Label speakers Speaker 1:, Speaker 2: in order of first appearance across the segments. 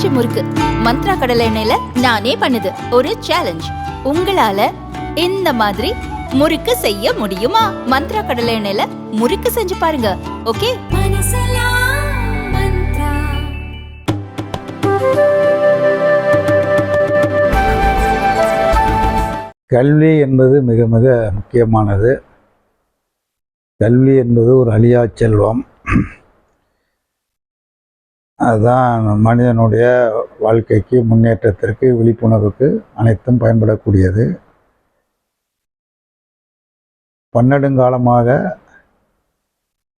Speaker 1: பஞ்சு முறுக்கு. மந்த்ரா கடலை எண்ணெயில நானே பண்ணுது. ஒரு சேலஞ்ச் உங்களால இந்த மாதிரி முறுக்கு செய்ய முடியுமா? மந்த்ரா கடலை எண்ணெயில முறுக்கு செஞ்சு பாருங்க. ஓகே?
Speaker 2: கல்வி என்பது மிக மிக முக்கியமானது. கல்வி என்பது ஒரு அழியா செல்வம். அதுதான் மனிதனுடைய வாழ்க்கைக்கு முன்னேற்றத்திற்கு விழிப்புணர்வுக்கு அனைத்தும் பயன்படக்கூடியது. பன்னெடுங்காலமாக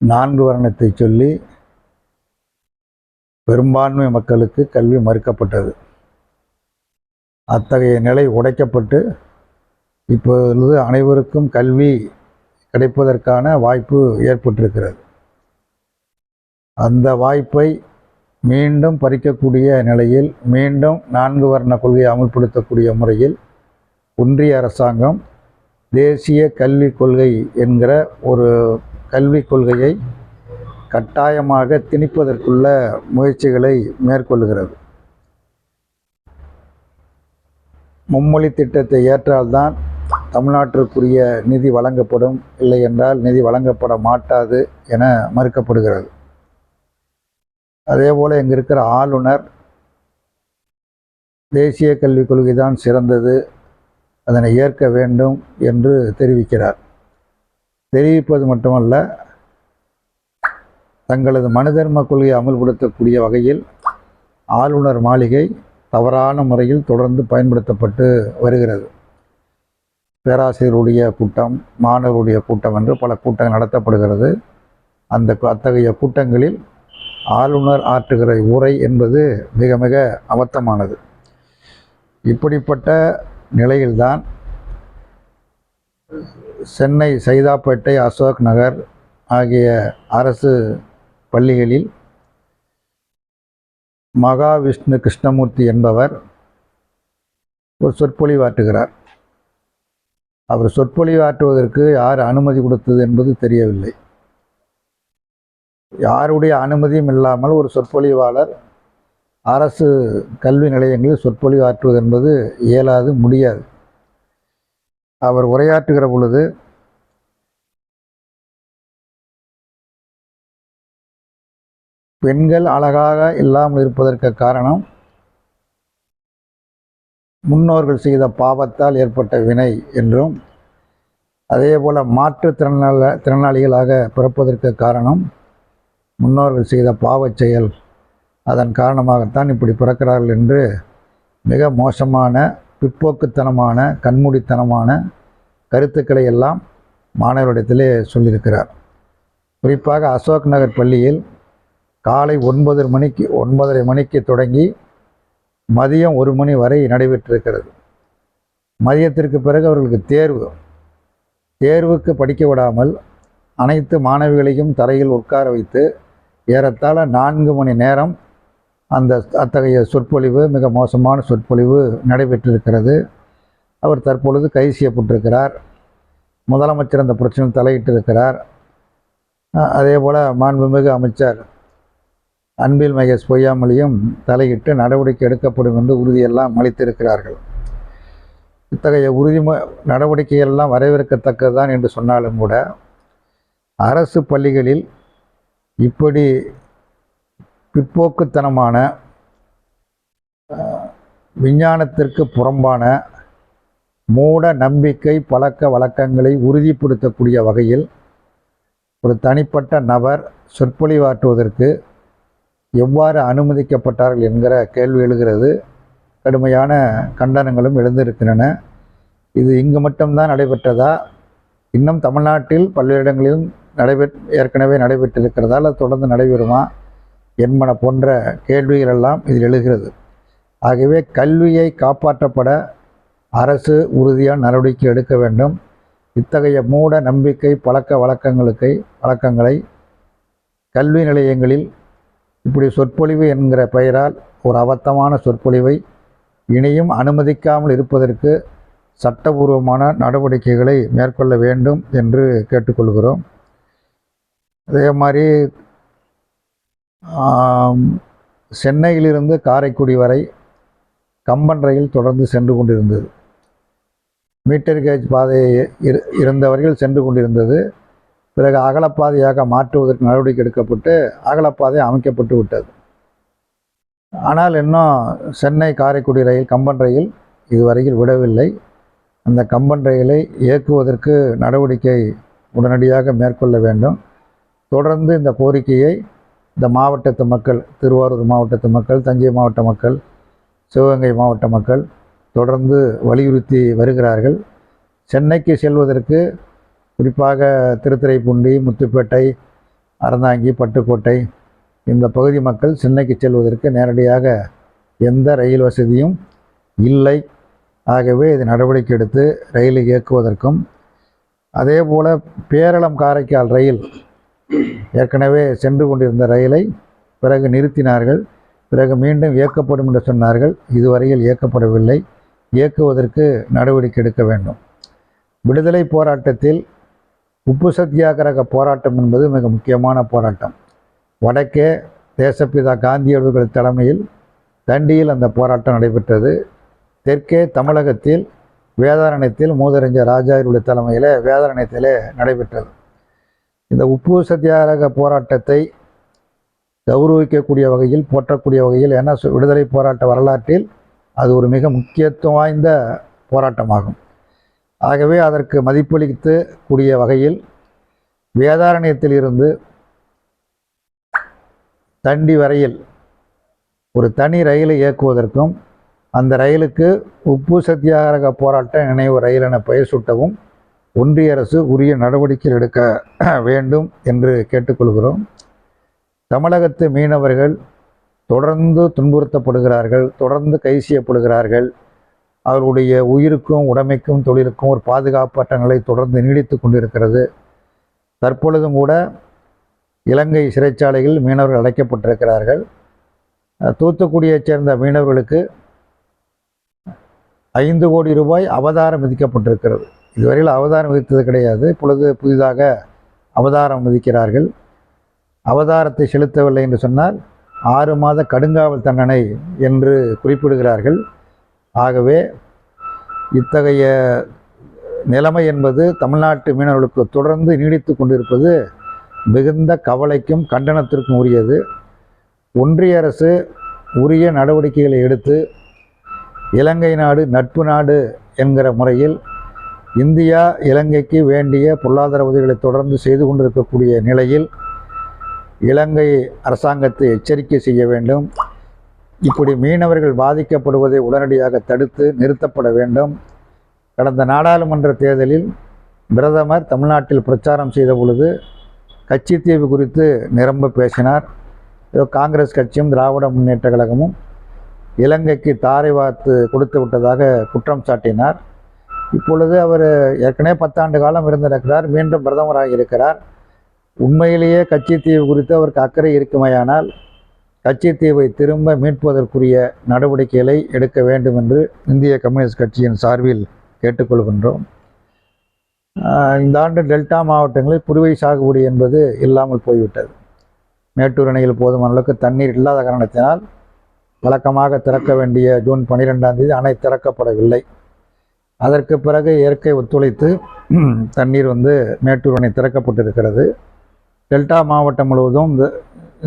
Speaker 2: நான்கு வர்ணத்தை சொல்லி பெரும்பான்மை மக்களுக்கு கல்வி மறுக்கப்பட்டது. அத்தகைய நிலை உடைக்கப்பட்டு இப்பொழுது அனைவருக்கும் கல்வி கிடைப்பதற்கான வாய்ப்பு ஏற்பட்டிருக்கிறது. அந்த வாய்ப்பை மீண்டும் பறிக்கக்கூடிய நிலையில் மீண்டும் நான்கு வர்ண கொள்கையை அமுல்படுத்தக்கூடிய முறையில் ஒன்றிய அரசாங்கம் தேசிய கல்விக் கொள்கை என்கிற ஒரு கல்விக் கொள்கையை கட்டாயமாக திணிப்பதற்குள்ள முயற்சிகளை மேற்கொள்கிறது. மும்மொழி திட்டத்தை ஏற்றால்தான் தமிழ்நாட்டிற்குரிய நிதி வழங்கப்படும். இல்லை என்றால் நிதி வழங்கப்பட மாட்டாது என மறுக்கப்படுகிறது. அதே போல் இங்கே இருக்கிற ஆளுநர் தேசிய கல்விக் கொள்கை தான் சிறந்தது அதனை ஏற்க வேண்டும் என்று தெரிவிக்கிறார். தெரிவிப்பது மட்டுமல்ல தங்களது மனுதர்ம கொள்கையை அமல்படுத்தக்கூடிய வகையில் ஆளுநர் மாளிகை தவறான முறையில் தொடர்ந்து பயன்படுத்தப்பட்டு வருகிறது. பேராசிரியருடைய கூட்டம் மாணவருடைய கூட்டம் என்று பல கூட்டங்கள் நடத்தப்படுகிறது. அந்த அத்தகைய கூட்டங்களில் ஆளுநர் ஆற்றுகிற உரை என்பது மிக மிக அபத்தமானது. இப்படிப்பட்ட நிலையில்தான் சென்னை சைதாப்பேட்டை அசோக் நகர் ஆகிய அரசு பள்ளிகளில் மகாவிஷ்ணு கிருஷ்ணமூர்த்தி என்பவர் ஒரு சொற்பொழிவாற்றுகிறார். அவர் சொற்பொழிவாற்றுவதற்கு யார் அனுமதி கொடுத்தது என்பது தெரியவில்லை. யாருடைய அனுமதியும் இல்லாமல் ஒரு சொற்பொழிவாளர் அரசு கல்வி நிலையங்களில் சொற்பொழிவாற்றுவது என்பது இயலாது முடியாது. அவர் உரையாற்றுகிற பொழுது பெண்கள் அழகாக இல்லாமல் இருப்பதற்கு காரணம் முன்னோர்கள் செய்த பாவத்தால் ஏற்பட்ட வினை என்றும் அதே போல் மாற்றுத்திறனாள திறனாளிகளாக பிறப்பதற்கு காரணம் முன்னோர்கள் செய்த பாவச் செயல். அதன் காரணமாகத்தான் இப்படி பிறக்கிறார்கள் என்று மிக மோசமான பிற்போக்குத்தனமான கண்மூடித்தனமான கருத்துக்களை எல்லாம் மாணவரிடத்திலே சொல்லியிருக்கிறார். குறிப்பாக அசோக் நகர் பள்ளியில் காலை ஒன்பது மணிக்கு ஒன்பதரை மணிக்கு தொடங்கி மதியம் ஒரு மணி வரை நடைபெற்றிருக்கிறது. மதியத்திற்கு பிறகு அவர்களுக்கு தேர்வு. தேர்வுக்கு படிக்க விடாமல் அனைத்து மாணவிகளையும் தரையில் உட்கார வைத்து ஏறத்தாழ நான்கு மணி நேரம் அந்த அத்தகைய சொற்பொழிவு மிக மோசமான சொற்பொழிவு நடைபெற்றிருக்கிறது. அவர் தற்பொழுது கைது செய்யப்பட்டிருக்கிறார் முதலமைச்சர் அந்த பிரச்சனையில் தலையிட்டிருக்கிறார். இருக்கிறார் அதே போல் மாண்புமிகு அமைச்சர் அன்பில் மகேஷ் பொய்யாமொழியும் தலையிட்டு நடவடிக்கை எடுக்கப்படும் என்று உறுதியெல்லாம் அளித்திருக்கிறார்கள். இத்தகைய உறுதி நடவடிக்கையெல்லாம் வரவேற்கத்தக்கதுதான் என்று சொன்னாலும் கூட அரசு பள்ளிகளில் இப்படி பிற்போக்குத்தனமான விஞ்ஞானத்திற்கு புறம்பான மூட நம்பிக்கை பழக்க வழக்கங்களை உறுதிப்படுத்தக்கூடிய வகையில் ஒரு தனிப்பட்ட நபர் சொற்பொழிவாற்றுவதற்கு எவ்வாறு அனுமதிக்கப்பட்டார்கள் என்கிற கேள்வி எழுகிறது. கடுமையான கண்டனங்களும் எழுந்திருக்கின்றன. இது இங்கு மட்டும்தான் நடைபெற்றதா? இன்னும் தமிழ்நாட்டில் பல்வேறு இடங்களிலும் நடைபெ ஏற்கனவே நடைபெற்றிருக்கிறதால் அது தொடர்ந்து நடைபெறுமா என்பன போன்ற கேள்விகள் எல்லாம் இதில் எழுகிறது. ஆகவே கல்வியை காப்பாற்றப்பட அரசு உறுதியான நடவடிக்கை எடுக்க வேண்டும். இத்தகைய மூட நம்பிக்கை பழக்க வழக்கங்களுக்கு வழக்கங்களை கல்வி நிலையங்களில் இப்படி சொற்பொழிவு என்கிற பெயரால் ஒரு அபத்தமான சொற்பொழிவை இனியும் அனுமதிக்காமல் இருப்பதற்கு சட்டபூர்வமான நடவடிக்கைகளை மேற்கொள்ள வேண்டும் என்று கேட்டுக்கொள்கிறோம். அதே மாதிரி சென்னையிலிருந்து காரைக்குடி வரை கம்பன் ரயில் தொடர்ந்து சென்று கொண்டிருந்தது. மீட்டர் கேஜ் பாதை இரு- இருந்தவர்கள் சென்று கொண்டிருந்தது. பிறகு அகலப்பாதையாக மாற்றுவதற்கு நடவடிக்கை எடுக்கப்பட்டு அகலப்பாதை அமைக்கப்பட்டு விட்டது. ஆனால் இன்னும் சென்னை காரைக்குடி ரயில் கம்பன் ரயில் இதுவரையில் விடவில்லை. அந்த கம்பன் ரயிலை இயக்குவதற்கு நடவடிக்கை உடனடியாக மேற்கொள்ள வேண்டும். தொடர்ந்து இந்த கோரிக்கையை இந்த மாவட்டத்து மக்கள் திருவாரூர் மாவட்டத்து மக்கள் தஞ்சை மாவட்ட மக்கள் சிவகங்கை மாவட்ட மக்கள் தொடர்ந்து வலியுறுத்தி வருகிறார்கள். சென்னைக்கு செல்வதற்கு குறிப்பாக திருத்துறைப்பூண்டி முத்துப்பேட்டை அறந்தாங்கி பட்டுக்கோட்டை இந்த பகுதி மக்கள் சென்னைக்கு செல்வதற்கு நேரடியாக எந்த ரயில் வசதியும் இல்லை. ஆகவே இது நடவடிக்கை எடுத்து ரயிலை இயக்குவதற்கும் அதே போல் பேரளம் காரைக்கால் ரயில் ஏற்கனவே சென்று கொண்டிருந்த ரயிலை பிறகு நிறுத்தினார்கள். பிறகு மீண்டும் இயக்கப்படும் என்று சொன்னார்கள். இதுவரையில் இயக்கப்படவில்லை. இயக்குவதற்கு நடவடிக்கை எடுக்க வேண்டும். விடுதலை போராட்டத்தில் உப்பு சத்தியாகிரக போராட்டம் என்பது மிக முக்கியமான போராட்டம். வடக்கே தேசப்பிதா காந்தியடிகள் தலைமையில் தண்டியில் அந்த போராட்டம் நடைபெற்றது. தெற்கே தமிழகத்தில் வேதாரண்யத்தில் மூதறிஞர் ராஜாவுடைய தலைமையில் வேதாரண்யத்திலே நடைபெற்றது. இந்த உப்பு சத்தியாகிரக போராட்டத்தை கௌரவிக்கக்கூடிய வகையில் போற்றக்கூடிய வகையில் ஏன்னா விடுதலை போராட்ட வரலாற்றில் அது ஒரு மிக முக்கியத்துவம் வாய்ந்த போராட்டமாகும். ஆகவே அதற்கு மதிப்பளித்து கூடிய வகையில் வேதாரண்யத்தில் இருந்து தண்டி வரையில் ஒரு தனி ரயிலை இயக்குவதற்கும் அந்த ரயிலுக்கு உப்பு சத்தியாகிரக போராட்ட நினைவு ரயில் என பெயர் சூட்டவும் ஒன்றிய அரசு உரிய நடவடிக்கை எடுக்க வேண்டும் என்று கேட்டுக்கொள்கிறோம். தமிழகத்து மீனவர்கள் தொடர்ந்து துன்புறுத்தப்படுகிறார்கள் தொடர்ந்து கை செய்யப்படுகிறார்கள் அவர்களுடைய உயிருக்கும் உடைமைக்கும் தொழிலுக்கும் ஒரு பாதுகாப்பற்ற நிலை தொடர்ந்து நீடித்து கொண்டிருக்கிறது. தற்பொழுதும் கூட இலங்கை சிறைச்சாலையில் மீனவர்கள் அடைக்கப்பட்டிருக்கிறார்கள். தூத்துக்குடியைச் சேர்ந்த மீனவர்களுக்கு ஐந்து கோடி ரூபாய் அவதாரம் விதிக்கப்பட்டிருக்கிறது. இதுவரையில் அவதாரம் விதித்தது கிடையாது. இப்பொழுது புதிதாக அவதாரம் விதிக்கிறார்கள். அவதாரத்தை செலுத்தவில்லை என்று சொன்னால் ஆறு மாத கடுங்காவல் தண்டனை என்று குறிப்பிடுகிறார்கள். ஆகவே இத்தகைய நிலைமை என்பது தமிழ்நாட்டு மீனவர்களுக்கு தொடர்ந்து நீடித்து கொண்டிருப்பது மிகுந்த கவலைக்கும் கண்டனத்திற்கும் உரியது. ஒன்றிய அரசு உரிய நடவடிக்கைகளை எடுத்து இலங்கை நாடு நட்பு நாடு என்கிற முறையில் இந்தியா இலங்கைக்கு வேண்டிய பொருளாதார உதவிகளை தொடர்ந்து செய்து கொண்டிருக்கக்கூடிய நிலையில் இலங்கை அரசாங்கத்தை எச்சரிக்கை செய்ய வேண்டும். இப்படி மீனவர்கள் பாதிக்கப்படுவதை உடனடியாக தடுத்து நிறுத்தப்பட வேண்டும். கடந்த நாடாளுமன்ற தேர்தலில் பிரதமர் தமிழ்நாட்டில் பிரச்சாரம் செய்த பொழுது கட்சித்தீவு குறித்து நிரம்ப பேசினார். ஏதோ காங்கிரஸ் கட்சியும் திராவிட முன்னேற்ற கழகமும் இலங்கைக்கு தாரை வார்த்து கொடுத்து விட்டதாக குற்றம் சாட்டினார். இப்பொழுது அவர் ஏற்கனவே பத்தாண்டு காலம் இருந்திருக்கிறார் மீண்டும் பிரதமராக இருக்கிறார். உண்மையிலேயே கட்சித்தீவு குறித்து அவருக்கு அக்கறை இருக்குமையானால் கட்சித்தீவை திரும்ப மீட்பதற்குரிய நடவடிக்கைகளை எடுக்க வேண்டும் என்று இந்திய கம்யூனிஸ்ட் கட்சியின் சார்பில் கேட்டுக்கொள்கின்றோம். இந்த ஆண்டு டெல்டா மாவட்டங்களில் புதுவை சாகுபடி என்பது இல்லாமல் போய்விட்டது. மேட்டூர் அணையில் போதுமான அளவுக்கு தண்ணீர் இல்லாத காரணத்தினால் வழக்கமாக திறக்க வேண்டிய ஜூன் பன்னிரெண்டாம் தேதி அணை திறக்கப்படவில்லை. அதற்கு பிறகு இயற்கை ஒத்துழைத்து தண்ணீர் வந்து மேட்டூர் அணை திறக்கப்பட்டிருக்கிறது. டெல்டா மாவட்டம் முழுவதும் இந்த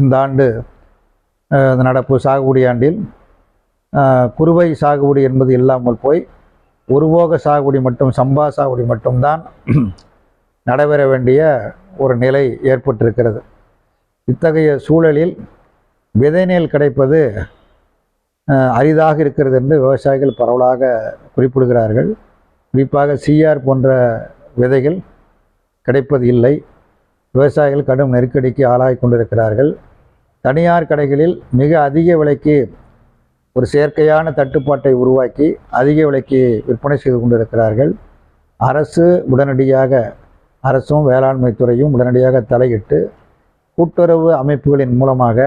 Speaker 2: இந்த ஆண்டு இந்த நடப்பு சாகுபடி ஆண்டில் குறுவை சாகுபடி என்பது இல்லாமல் போய் ஒருபோக சாகுபடி மட்டும் சம்பா சாகுபடி மட்டும்தான் நடைபெற வேண்டிய ஒரு நிலை ஏற்பட்டிருக்கிறது. இத்தகைய சூழலில் விதைநெல் கிடைப்பது அரிதாக இருக்கிறது என்று விவசாயிகள் பரவலாக குறிப்பிடுகிறார்கள். குறிப்பாக சிஆர் போன்ற விதைகள் கிடைப்பது இல்லை. விவசாயிகள் கடும் நெருக்கடிக்கு ஆளாகி கொண்டிருக்கிறார்கள். தனியார் கடைகளில் மிக அதிக விலைக்கு ஒரு செயற்கையான தட்டுப்பாட்டை உருவாக்கி அதிக விலைக்கு விற்பனை செய்து கொண்டிருக்கிறார்கள். அரசு உடனடியாக அரசும் வேளாண்மை துறையும் உடனடியாக தலையிட்டு கூட்டுறவு அமைப்புகளின் மூலமாக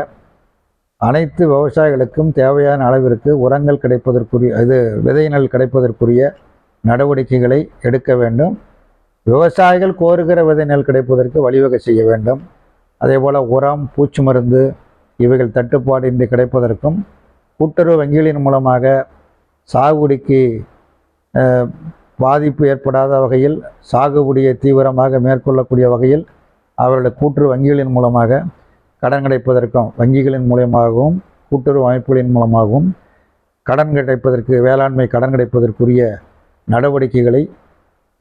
Speaker 2: அனைத்து விவசாயிகளுக்கும் தேவையான அளவிற்கு உரங்கள் கிடைப்பதற்குரிய இது விதை நெல் கிடைப்பதற்குரிய நடவடிக்கைகளை எடுக்க வேண்டும். விவசாயிகள் கோருகிற விதை நெல் கிடைப்பதற்கு வழிவகை செய்ய வேண்டும். அதே போல் உரம் பூச்சி மருந்து இவைகள் தட்டுப்பாடின்றி கிடைப்பதற்கும் கூட்டுறவு வங்கிகளின் மூலமாக சாகுபடிக்கு பாதிப்பு ஏற்படாத வகையில் சாகுபடியை தீவிரமாக மேற்கொள்ளக்கூடிய வகையில் அவர்கள் கூட்டுறவு வங்கிகளின் மூலமாக கடன் கிடைப்பதற்கும் வங்கிகளின் மூலயமாகவும் கூட்டுறவு அமைப்புகளின் மூலமாகவும் கடன் கிடைப்பதற்கு வேளாண்மை கடன் கிடைப்பதற்குரிய நடவடிக்கைகளை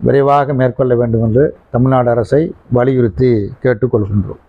Speaker 2: விரைவாக மேற்கொள்ள வேண்டும் என்று தமிழ்நாடு அரசை வலியுறுத்தி கேட்டுக்கொள்கின்றோம்.